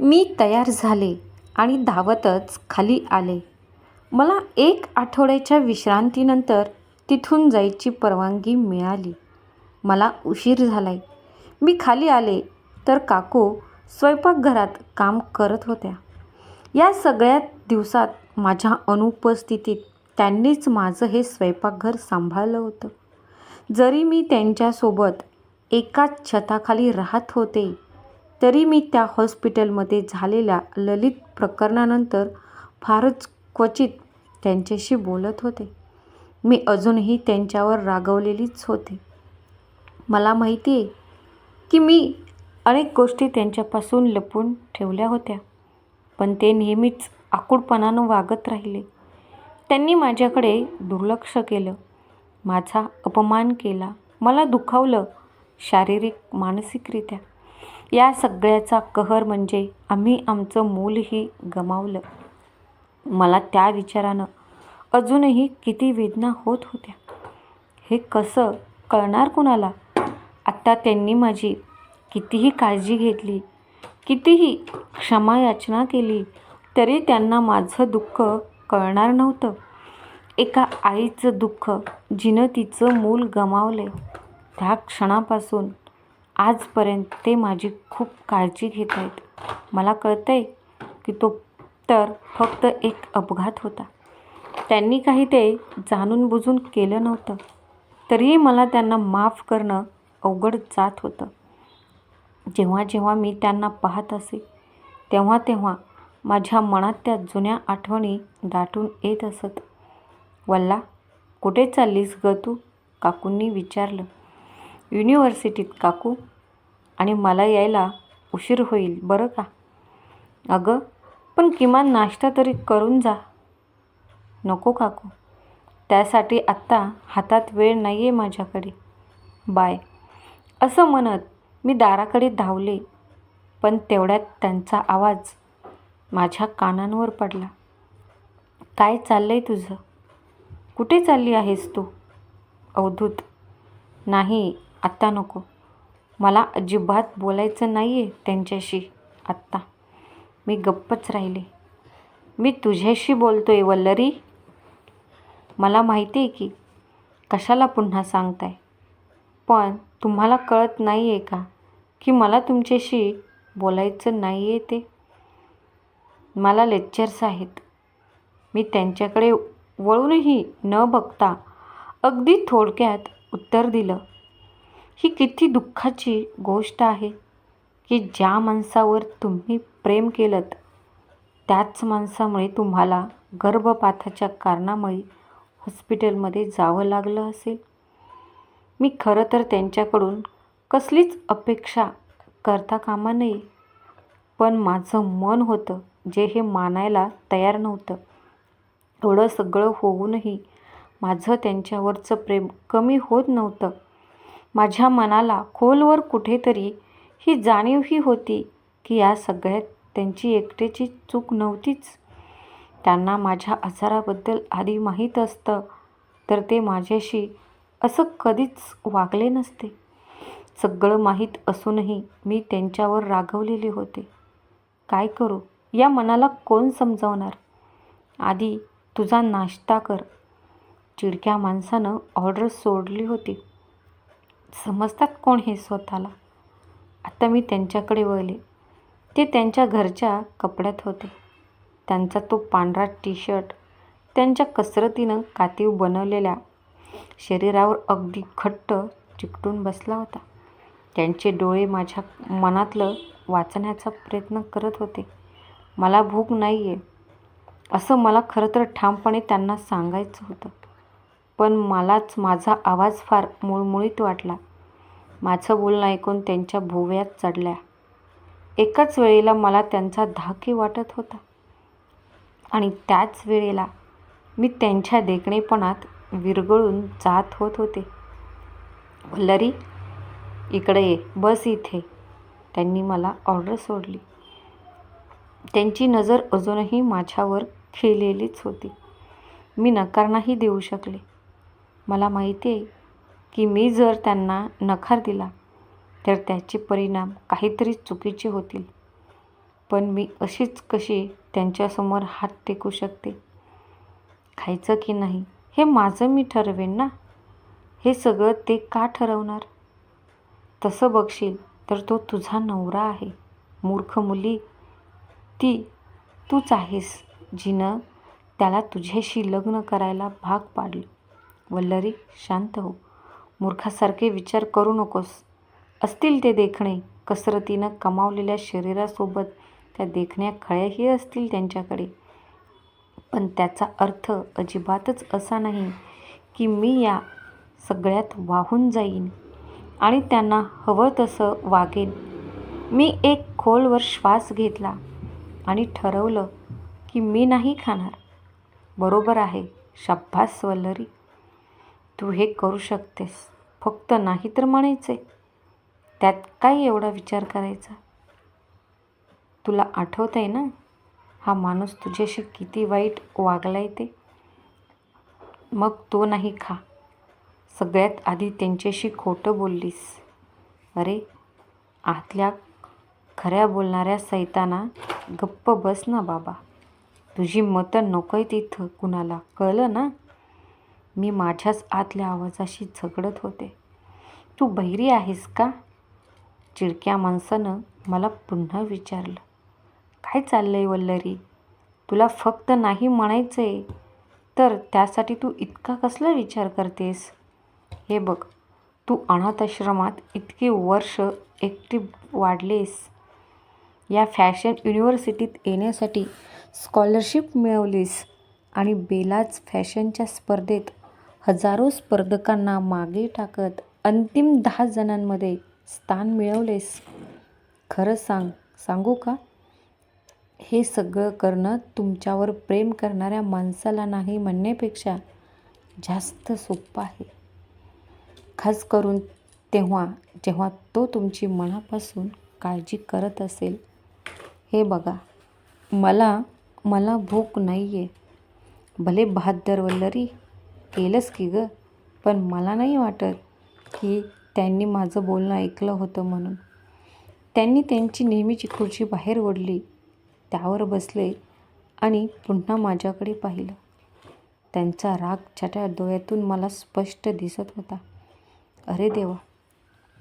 मी तयार झाले आणि धावतच खाली आले. मला एक आठवड्याच्या विश्रांतीनंतर तिथून जायची परवानगी मिळाली. मला उशीर झालाय. मी खाली आले तर काकू स्वयंपाकघरात काम करत होत्या. या सगळ्या दिवसात माझ्या अनुपस्थितीत त्यांनीच माझं हे स्वयंपाकघर सांभाळलं होतं. जरी मी त्यांच्यासोबत एकाच छताखाली राहत होते तरी मी त्या हॉस्पिटलमध्ये झालेल्या ललित प्रकरणानंतर फारच क्वचित त्यांच्याशी बोलत होते. मी अजूनही त्यांच्यावर रागवलेलीच होते. मला माहिती आहे की मी अनेक गोष्टी त्यांच्यापासून लपवून ठेवल्या होत्या पण ते नेहमीच आकुडपणानं वागत राहिले. त्यांनी माझ्याकडे दुर्लक्ष केलं माझा अपमान केला मला दुखावलं शारीरिक मानसिकरित्या. या सगळ्याचा कहर म्हणजे आम्ही आमचं मूलही गमावलं. मला त्या विचारानं अजूनही किती वेदना होत होत्या. हे कसं कळणार कुणाला? आत्ता त्यांनी माझी कितीही काळजी घेतली कितीही क्षमायाचना केली तरी त्यांना माझं दुःख कळणार नव्हतं. एका आईचं दुःख जिनं तिचं मूल गमावले त्या क्षणापासून आजपर्यंत ते माझी खूप काळजी घेत आहेत. मला कळतंय की तो तर फक्त एक अपघात होता. त्यांनी काही ते जाणून बुजून केलं नव्हतं. तरीही मला त्यांना माफ करणं अवघड जात होतं. जेव्हा जेव्हा मी त्यांना पाहत असे तेव्हा तेव्हा माझ्या मनात त्या जुन्या आठवणी दाटून येत असत. वल्ला कुठे चाललीस ग तू? काकूंनी विचारलं. युनिव्हर्सिटीत काकू. आणि मला यायला उशीर होईल बरं का? अगं पण किमान नाश्ता तरी करून जा. नको काकू. त्यासाठी आत्ता हातात वेळ नाही आहे माझ्याकडे. बाय. असं म्हणत मी दाराकडे धावले पण तेवढ्यात त्यांचा आवाज माझ्या कानांवर पडला. काय चाललंय तुझं? कुठे चालली आहेस तू? अवधूत. नाही आत्ता नको. मला अजिबात बोलायचं नाही आहे त्यांच्याशी. आत्ता. मी गप्पच राहिले. मी तुझ्याशी बोलतो आहे वल्लरी. मला माहिती आहे की कशाला पुन्हा सांगताय. पण तुम्हाला कळत नाही आहे का की मला तुमच्याशी बोलायचं नाही आहे ते? मला लेक्चर्स आहेत. मी त्यांच्याकडे वळूनही न बघता अगदी थोडक्यात उत्तर दिलं. ही किती दुःखाची गोष्ट आहे की ज्या माणसावर तुम्ही प्रेम केलं त्याच माणसामुळे तुम्हाला गर्भपाताच्या कारणामुळे हॉस्पिटलमध्ये जावं लागलं असेल. मी खरं तर त्यांच्याकडून कसलीच अपेक्षा करता कामा नये पण माझं मन होतं जे हे मानायला तयार नव्हतं. एवढं सगळं होऊनही माझं त्यांच्यावरचं प्रेम कमी होत नव्हतं. माझ्या मनाला खोलवर कुठेतरी ही जाणीवही होती की या सगळ्यात त्यांची एकट्याची चूक नव्हतीच. त्यांना माझ्या आजाराबद्दल आधी माहीत असतं तर ते माझ्याशी असं कधीच वागले नसते. सगळं माहीत असूनही मी त्यांच्यावर रागवलेले होते. काय करू? या मनाला कोण समजावणार? आधी तुझा नाश्ता कर. चिडक्या माणसानं ऑर्डर सोडली होती. समजतात कोण हे स्वतःला? आता मी त्यांच्याकडे वळले. ते त्यांच्या घरच्या कपड्यात होते. त्यांचा तो पांढरा टी शर्ट त्यांच्या कसरतीनं कातीव बनवलेल्या शरीरावर अगदी घट्ट चिकटून बसला होता. त्यांचे डोळे माझ्या मनातलं वाचण्याचा प्रयत्न करत होते. मला भूक नाही आहे असं मला खरं तर ठामपणे त्यांना सांगायचं होतं. पण मलाच माझा आवाज फार मुळमुळीत वाटला. माझं बोलणं ऐकून त्यांच्या भोव्यात चढल्या. एकाच वेळेला मला त्यांचा धाकी वाटत होता. आणि त्याच वेळेला मी त्यांच्या देखणेपणात विरघळून जात होत होते. वल्लरी इकडे ये बस इथे त्यांनी मला ऑर्डर सोडली. त्यांची नजर अजूनही माझ्यावर खेळलेलीच होती. मी नकार नाही देऊ शकले. मला माहिती आहे की मी जर त्यांना नकार दिला तर त्याचे परिणाम काहीतरी चुकीचे होतील. पण मी अशीच कशी त्यांच्यासमोर हात टेकू शकते? खायचं की नाही हे माझं मी ठरवेन ना? हे सगळं ते का ठरवणार? तसं बघशील तर तो तुझा नवरा आहे मूर्ख मुली. ती तूच आहेस जिनं त्याला तुझ्याशी लग्न करायला भाग पाडलं. वल्लरी शांत हो. मूर्खासारखे विचार करू नकोस. असतील ते देखणे. कसरतीनं कमावलेल्या शरीरासोबत त्या देखण्या खळ्याही असतील त्यांच्याकडे. पण त्याचा अर्थ अजिबातच असा नाही की मी या सगळ्यात वाहून जाईन आणि त्यांना हवं तसं वागेन. मी एक खोलवर श्वास घेतला आणि ठरवलं की मी नाही खाणार. बरोबर आहे शाब्बास वल्लरी. तू हे करू शकतेस. फक्त नाही तर म्हणायचे त्यात काय एवढा विचार करायचा? तुला आठवत आहे ना? हा माणूस तुझ्याशी किती वाईट वागलाय ते? मग तो नाही खा. सगळ्यात आधी त्यांच्याशी खोटं बोललीस. अरे आतल्या खऱ्या बोलणाऱ्या सैताना गप्प बस ना बाबा. तुझी मतं नकोय तिथं कुणाला. कळलं ना? मी माझ्याच आतल्या आवाजाशी झगडत होते. तू बहिरी आहेस का? चिडक्या माणसानं मला पुन्हा विचारलं. काय चाललंय वल्लरी? तुला फक्त नाही म्हणायचं आहे तर त्यासाठी तू इतका कसला विचार करतेस? हे बघ तू अनाथाश्रमात इतकी वर्ष एकटी वाढलेस. या फॅशन युनिव्हर्सिटीत येण्यासाठी स्कॉलरशिप मिळवलीस आणि बेलाच फॅशनच्या स्पर्धेत हजारो स्पर्धकांना मागे टाकत अंतिम दहा जणांमध्ये स्थान मिळवलेस. खरं सांग सांगू का? हे सगळं करणं तुमच्यावर प्रेम करणाऱ्या माणसाला नाही म्हणण्यापेक्षा जास्त सोपं आहे. खास करून तेव्हा जेव्हा तो तुमची मनापासून काळजी करत असेल. हे बघा मला मला भूक नाही आहे भले बहादर वल्लरी केलंस की गं? पण मला नाही वाटत की त्यांनी माझं बोलणं ऐकलं होतं म्हणून. त्यांनी त्यांची नेहमीची खुर्ची बाहेर ओढली त्यावर बसले आणि पुन्हा माझ्याकडे पाहिलं. त्यांचा राग छाट्या डोळ्यातून मला स्पष्ट दिसत होता. अरे देवा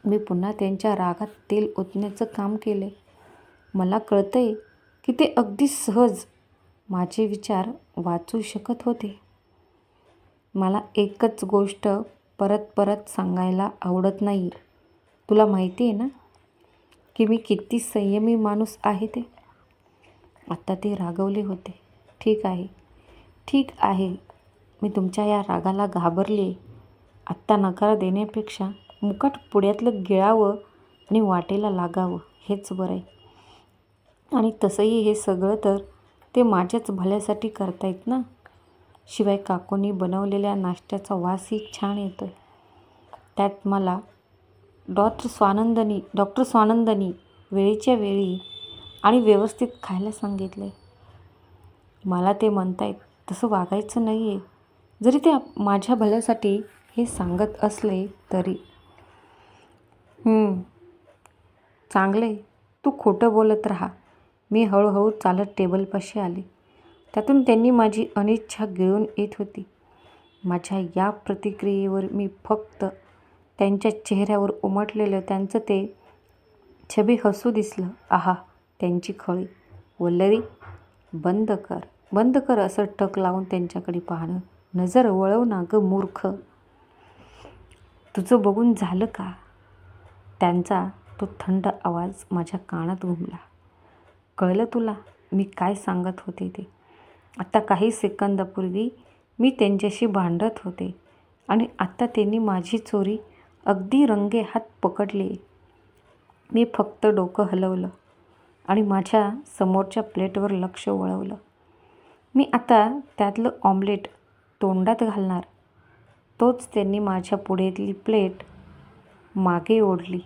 मी पुन्हा त्यांच्या रागात तेल ओतण्याचं काम केले मला कळतंय की ते अगदी सहज माझे विचार वाचू शकत होते. मला एकच गोष्ट परत परत सांगायला आवडत नाही. तुला माहिती आहे ना की मी किती संयमी माणूस आहे ते? आत्ता ते रागवले होते. ठीक आहे. ठीक आहे. मी तुमच्या या रागाला घाबरले. आत्ता नकार देण्यापेक्षा मुकाट पुड्यातलं गिळावं आणि वाटेला लागावं हेच बरं आहे. आणि तसंही हे सगळं तर ते माझ्याच भल्यासाठी करतायत ना? शिवाय काकूंनी बनवलेल्या नाश्त्याचा वासही छान येतो आहे त्यात मला डॉक्टर स्वानंदनी डॉक्टर स्वानंदनी वेळेच्या वेळी आणि व्यवस्थित खायला सांगितलं आहे मला ते म्हणतायत तसं वागायचं नाही आहे जरी ते माझ्या भल्यासाठी हे सांगत असले तरी. चांगले तू खोटं बोलत राहा. मी हळूहळू चालत टेबलपाशी आले. त्यातून त्यांनी माझी अनिच्छा गिळून येत होती. माझ्या या प्रतिक्रियेवर मी फक्त त्यांच्या चेहऱ्यावर उमटलेलं त्यांचं ते छबी हसू दिसलं. आहा त्यांची खळी. वल्लरी बंद कर. बंद कर असं टक लावून त्यांच्याकडे पाहणं. नजर वळव ना गं मूर्ख. तुझं बघून झालं का? त्यांचा तो थंड आवाज माझ्या कानात घुमला. कळलं तुला मी काय सांगत होते ते? आत्ता काही सेकंदापूर्वी मी त्यांच्याशी भांडत होते आणि आत्ता त्यांनी माझी चोरी अगदी रंगे हात पकडले. मी फक्त डोकं हलवलं आणि माझ्या समोरच्या प्लेटवर लक्ष वळवलं. मी आता त्यातलं ऑमलेट तोंडात घालणार. तोच त्यांनी माझ्या पुढेतली प्लेट मागे ओढली.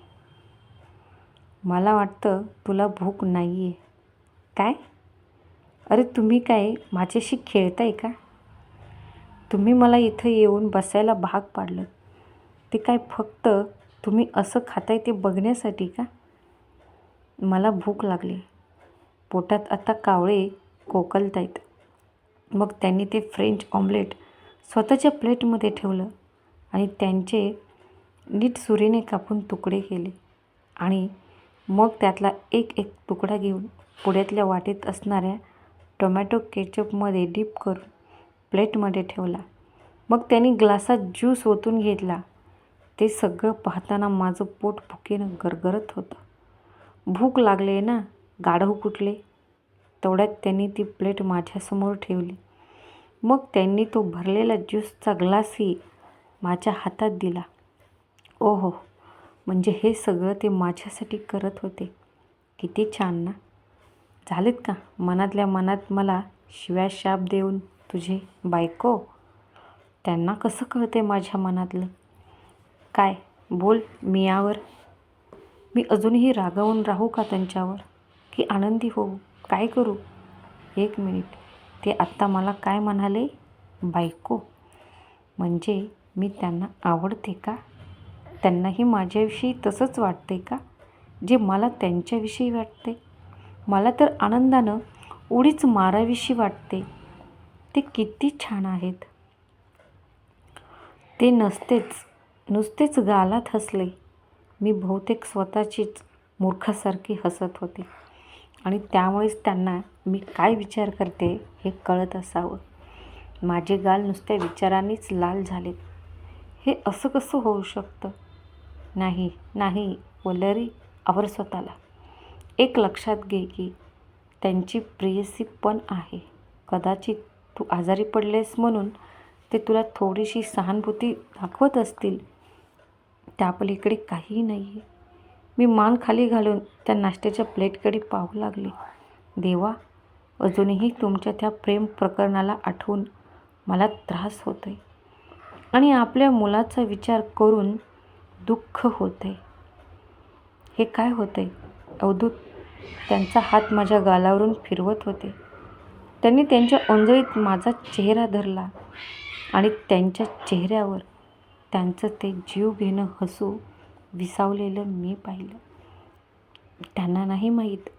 मला वाटतं तुला भूक नाही आहे काय? अरे तुम्ही काय माझ्याशी खेळताय का? तुम्ही मला इथं येऊन बसायला भाग पाडलं. ते काय फक्त तुम्ही असं खाताय ते बघण्यासाठी का? मला भूक लागली. पोटात आता कावळे कोकलत आहेत मग त्यांनी ते फ्रेंच ऑमलेट स्वतःच्या प्लेटमध्ये ठेवलं आणि त्यांचे नीट सुरीने कापून तुकडे केले आणि मग त्यातला एक एक तुकडा घेऊन पुढ्यातल्या वाटेत असणाऱ्या टोमॅटो केचपमध्ये डीप करून प्लेटमध्ये ठेवला. मग त्यांनी ग्लासात ज्यूस ओतून घेतला. ते सगळं पाहताना माझं पोट भुकेनं गरगरत होतं. भूक लागले ना गाढव कुठले? तेवढ्यात त्यांनी ती प्लेट माझ्यासमोर ठेवली. मग त्यांनी तो भरलेला ज्यूसचा ग्लासही माझ्या हातात दिला. ओहो म्हणजे हे सगळं ते माझ्यासाठी करत होते. किती छान ना. झालेत का? मनातल्या मनात मला शिव्या शाप देऊन तुझे बायको? त्यांना कसं कळते माझ्या मनातलं? काय? बोल मी यावर. मी अजूनही रागावून राहू का त्यांच्यावर? की आनंदी होऊ? काय करू? एक मिनिट. ते आत्ता मला काय म्हणाले? बायको. म्हणजे मी त्यांना आवडते का? त्यांनाही माझ्याविषयी तसंच वाटते का? जे मला त्यांच्याविषयी वाटते मला तर आनंदानं उडीच मारावीशी वाटते. ते किती छान आहेत. ते नसतेच नुसतेच गालात हसले. मी बहुतेक स्वतःचीच मूर्खासारखी हसत होते. आणि त्यामुळेच त्यांना मी काय विचार करते हे कळत असावं. माझे गाल नुसत्या विचारांनीच लाल झालेत. हे असं कसं होऊ शकतं? नाही नाही वलरी आवर स्वतःला. एक लक्षात घे की त्यांची प्रेयसी पण आहे. कदाचित तू आजारी पडलेस म्हणून ते तुला थोडीशी सहानुभूती दाखवत असतील. त्यापलीकडे काहीही नाही आहे मी मान खाली घालून त्या नाश्त्याच्या प्लेटकडे पाहू लागले. देवा अजूनही तुमच्या त्या प्रेम प्रकरणाला आठवून मला त्रास होतो आहे आणि आपल्या मुलाचा विचार करून दुःख होतं आहे हे काय होतं आहे अवधूत त्यांचा हात माझ्या गालावरून फिरवत होते. त्यांनी त्यांच्या ओंजळीत माझा चेहरा धरला आणि त्यांच्या चेहऱ्यावर त्यांचं ते जीव घेणं हसू विसावलेलं मी पाहिलं. त्यांना नाही माहीत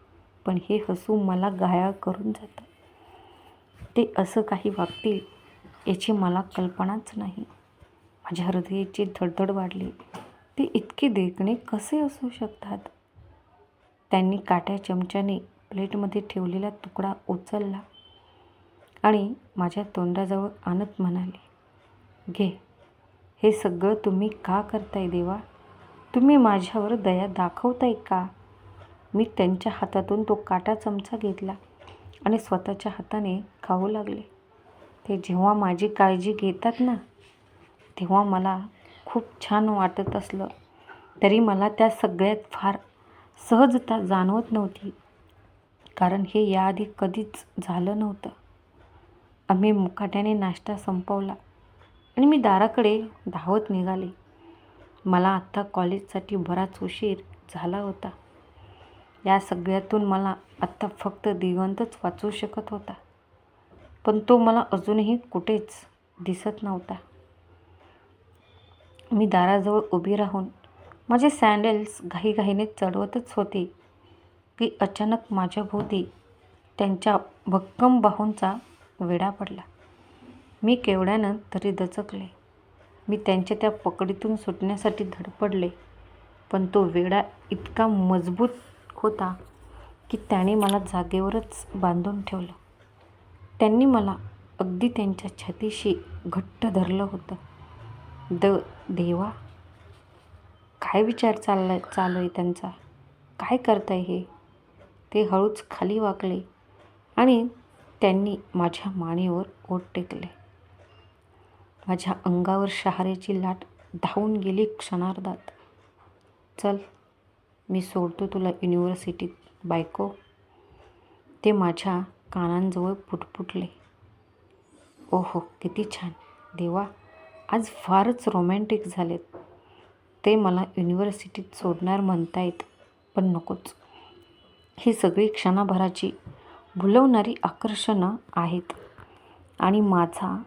पण हे हसू मला घायाळ करून जातं. ते असं काही वागतील याची मला कल्पनाच नाही. माझ्या हृदयाची धडधड वाढली. ते इतके देखणे कसे असू शकतात? त्यांनी काट्या चमच्याने प्लेटमध्ये ठेवलेला तुकडा उचलला आणि माझ्या तोंडाजवळ आणत म्हणाले घे हे सगळं तुम्ही का करताय देवा? तुम्ही माझ्यावर दया दाखवताय का? मी त्यांच्या हातातून तो काटा चमचा घेतला आणि स्वतःच्या हाताने खाऊ लागले. ते जेव्हा माझी काळजी घेतात ना तेव्हा मला खूप छान वाटत असलं तरी मला त्या सगळ्यात फार सहजता जाणवत नव्हती. कारण हे याआधी कधीच झालं नव्हतं. आम्ही मुकाट्याने नाश्ता संपवला आणि मी दाराकडे धावत निघाले. मला आत्ता कॉलेजसाठी बराच उशीर झाला होता. या सगळ्यातून मला आत्ता फक्त दिगंतच वाचू शकत होता. पण तो मला अजूनही कुठेच दिसत नव्हता. मी दाराजवळ उभी राहून माझे सँडल्स घाईघाईने चढवतच होते. की अचानक माझ्या भोवती त्यांच्या भक्कम बाहूंचा वेढा पडला. मी केवढ्यानं तरी दचकले. मी त्यांच्या त्या पकडीतून सुटण्यासाठी धडपडले. पण तो वेढा इतका मजबूत होता की त्याने मला जागेवरच बांधून ठेवलं. त्यांनी मला अगदी त्यांच्या छातीशी घट्ट धरलं होतं. द देवा काय विचार चाललाय चालू आहे त्यांचा? काय करताय हे? ते हळूच खाली वाकले आणि त्यांनी माझ्या मानेवर ओठ टेकले. माझ्या अंगावर शहारेची लाट धावून गेली क्षणार्धात. चल मी सोडतो तुला युनिव्हर्सिटीत बायको. ते माझ्या कानांजवळ पुटपुटले. ओहो किती छान. देवा आज फारच रोमॅन्टिक झालेत. ते मला युनिव्हर्सिटीत सोडणार म्हणतायत पण नकोच. ही सगळी क्षणाभराची भुलवणारी आकर्षणं आहेत आणि माझा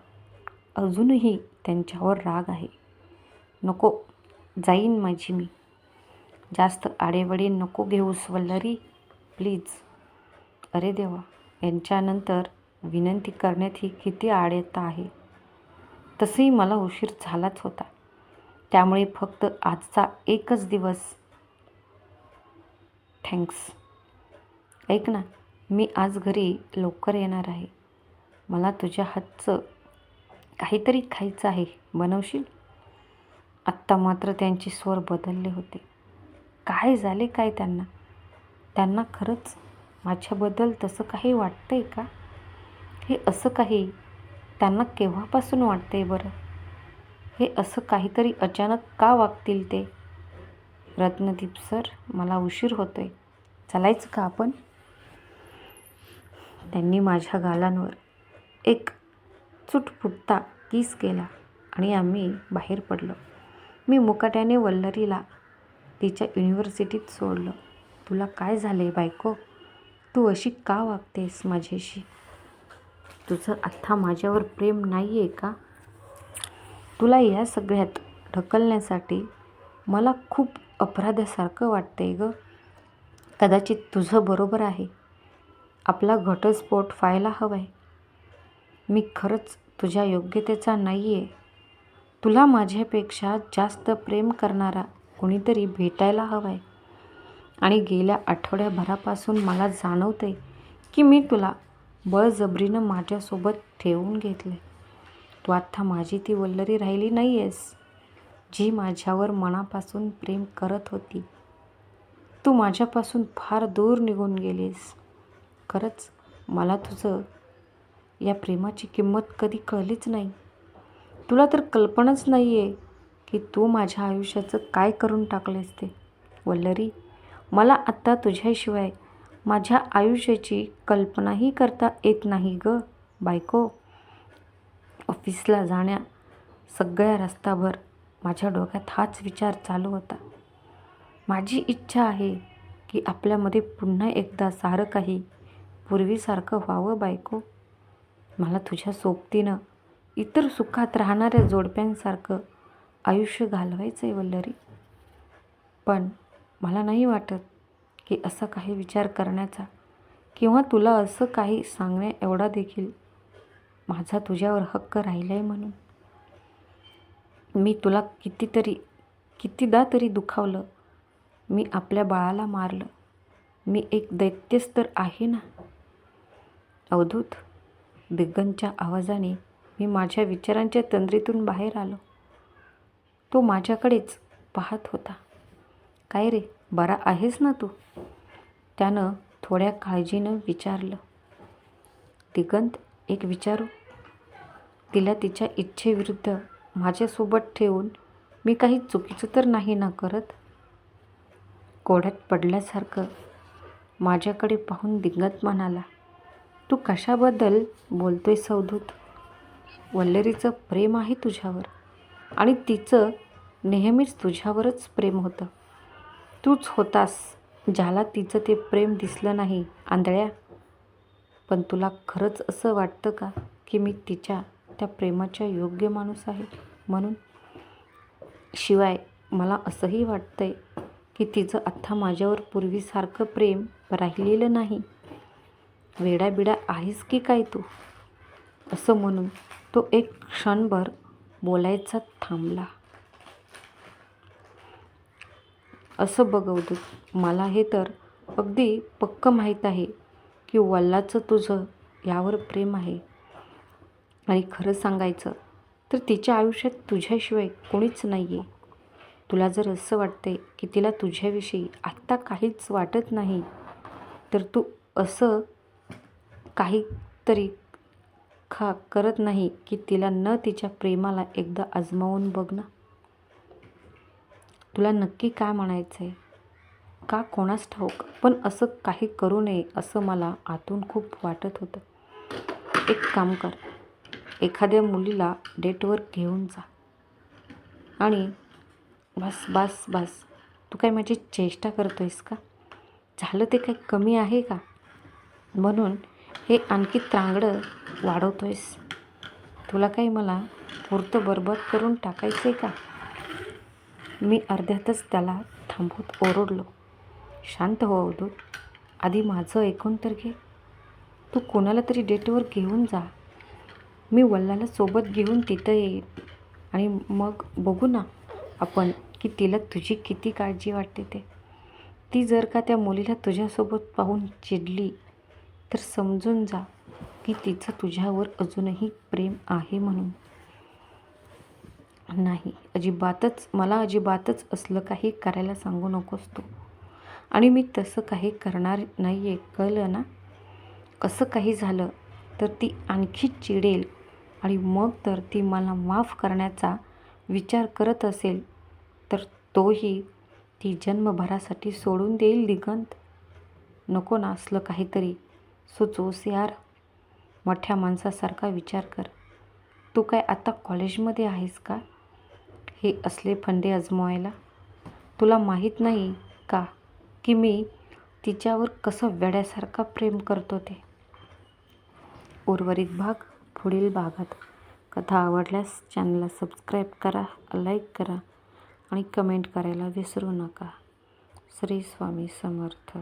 अजूनही त्यांच्यावर राग आहे. नको जाईन माझी मी. जास्त आडेवडे नको घेऊस वल्लरी प्लीज. अरे देवा यांच्यानंतर विनंती करण्यात ही किती आडेता आहे. तसंही मला उशीर झालाच होता. त्यामुळे फक्त आजचा एकच दिवस. थँक्स ऐक ना मी आज घरी लवकर येणार आहे. मला तुझ्या हातचं काहीतरी खायचं आहे. बनवशील? आत्ता मात्र त्यांचे स्वर बदलले होते. काय झाले काय त्यांना? त्यांना खरंच माझ्याबद्दल तसं काही वाटतं आहे का? हे असं काही त्यांना केव्हापासून वाटतं आहे बरं? हे असं काहीतरी अचानक का वागतील ते? रत्नदीप सर मला उशीर होतो आहे चालायचं का आपण? त्यांनी माझ्या गालांवर एक चुटपुटता किस केला आणि आम्ही बाहेर पडलो. मी मुकाट्याने वल्लरीला तिच्या युनिव्हर्सिटीत सोडलं. तुला काय झालं आहे बायको? तू अशी का वागतेस माझ्याशी? तुझं आत्ता माझ्यावर प्रेम नाही आहे का? तुला या सगळ्यात ढकलण्यासाठी मला खूप अपराधासारखं वाटतंय ग. कदाचित तुझं बरोबर आहे. आपला घटस्फोट व्हायला हवा आहे मी खरंच तुझ्या योग्यतेचा नाही आहे तुला माझ्यापेक्षा जास्त प्रेम करणारा कोणीतरी भेटायला हवा आहे आणि गेल्या आठवड्याभरापासून मला जाणवते की मी तुला बळजबरीनं माझ्यासोबत ठेवून घेतलं तू आत्ता माझी ती वल्लरी राहिली नाही आहेस जी माझ्यावर मनापासून प्रेम करत होती. तू माझ्यापासून फार दूर निघून गेलीस. खरंच मला तुझं या प्रेमाची किंमत कधी कळलीच नाही. तुला तर कल्पनाच नाही आहे की तू माझ्या आयुष्याचं काय करून टाकलेस ते. वल्लरी मला आत्ता तुझ्याशिवाय माझ्या आयुष्याची कल्पनाही करता येत नाही ग बायको. ऑफिसला जाण्या सगळ्या रस्ताभर माझ्या डोक्यात हाच विचार चालू होता. माझी इच्छा आहे की आपल्यामध्ये पुन्हा एकदा सारं काही पूर्वीसारखं व्हावं बायको. मला तुझ्या सोबतीनं इतर सुखात राहणाऱ्या जोडप्यांसारखं आयुष्य घालवायचं आहे वल्लरी. पण मला नाही वाटत की असा काही विचार करण्याचा किंवा तुला असं काही सांगण्या एवढा देखील माझा तुझ्यावर हक्क राहिला आहे म्हणून. मी तुला कितीतरी कितीदा तरी दुखावलं. मी आपल्या बाळाला मारलं. मी एक दैत्यच तर आहे ना? अवधूत दिग्गनच्या आवाजाने मी माझ्या विचारांच्या तंद्रीतून बाहेर आलो. तो माझ्याकडेच पाहत होता. काय रे बरा आहेस ना तू? त्यानं थोड्या काळजीनं विचारलं. दिगंत एक विचारू? तिला तिच्या इच्छेविरुद्ध माझ्यासोबत ठेवून मी काही चुकीचं तर नाही ना करत? कोड्यात पडल्यासारखं माझ्याकडे पाहून दिग्गत म्हणाला तू कशाबद्दल बोलतोय सवधूत वल्लरीचं प्रेम आहे तुझ्यावर आणि तिचं नेहमीच तुझ्यावरच प्रेम होतं. तूच होतास ज्याला तिचं ते प्रेम दिसलं नाही आंधळ्या. पण तुला खरंच असं वाटतं का की मी तिच्या त्या प्रेमाच्या योग्य माणूस आहे? म्हणून शिवाय मला असंही वाटतंय की तिचं आत्ता माझ्यावर पूर्वीसारखं प्रेम राहिलेलं नाही. वेडाबिडा आहेस की काय तू? असं म्हणून तो एक क्षणभर बोलायचा थांबला. असं बघवतो मला हे तर अगदी पक्क माहीत आहे. की वल्लाचं तुझं यावर प्रेम आहे. आणि खरं सांगायचं तर तिच्या आयुष्यात तुझ्याशिवाय कोणीच नाही आहे तुला जर असं वाटते की तिला तुझ्याविषयी आत्ता काहीच वाटत नाही तर तू असं काहीतरी खा करत नाही की तिला न तिच्या प्रेमाला एकदा आजमावून बघ ना. तुला नक्की काय म्हणायचं आहे का कोणास ठाऊक पण असं काही करू नये असं मला आतून खूप वाटत होतं. एक काम कर एखाद्या मुलीला डेटवर घेऊन जा. आणि बस बस बस तू काय माझी चेष्टा करतोयस का? झालं ते काही कमी आहे का? म्हणून हे आणखी त्रांगडं वाढवतोयस. तुला काही मला पुरतं बरबाद करून टाकायचं आहे का? मी अर्ध्यातच त्याला थांबवत ओरडलो. शांत हो अवधूत. आधी माझं ऐकून तर घे. तू कोणाला तरी डेटवर घेऊन जा. मी वल्लाला सोबत घेऊन तिथं येईन. आणि मग बघू ना आपण की तिला तुझी किती काळजी वाटते ते. ती जर का त्या मुलीला तुझ्यासोबत पाहून चिडली तर समजून जा की तिचं तुझ्यावर अजूनही प्रेम आहे म्हणून. नाही अजिबातच मला अजिबातच असलं काही करायला सांगू नकोस तू. आणि मी तसं काही करणार नाही आहे कळलं ना? कसं काही झालं तर ती आणखी चिडेल आणि मग तर ती मला माफ करण्याचा विचार करत असेल तर तोही ती जन्मभरासाठी सोडून देईल दिगंत. नको ना असलं काहीतरी. सुचोस यार मोठ्या माणसासारखा विचार कर. तू काय आता कॉलेजमध्ये आहेस का? हे असले फंडे अजमावायला. तुला माहीत नाही का? की मी तिच्यावर कसं वेड्यासारखा प्रेम करतो ते. उर्वरित भाग पुढील भागात. कथा आवडल्यास चॅनलला सबस्क्राईब करा लाईक करा आणि कमेंट करायला विसरू नका. श्री स्वामी समर्थ.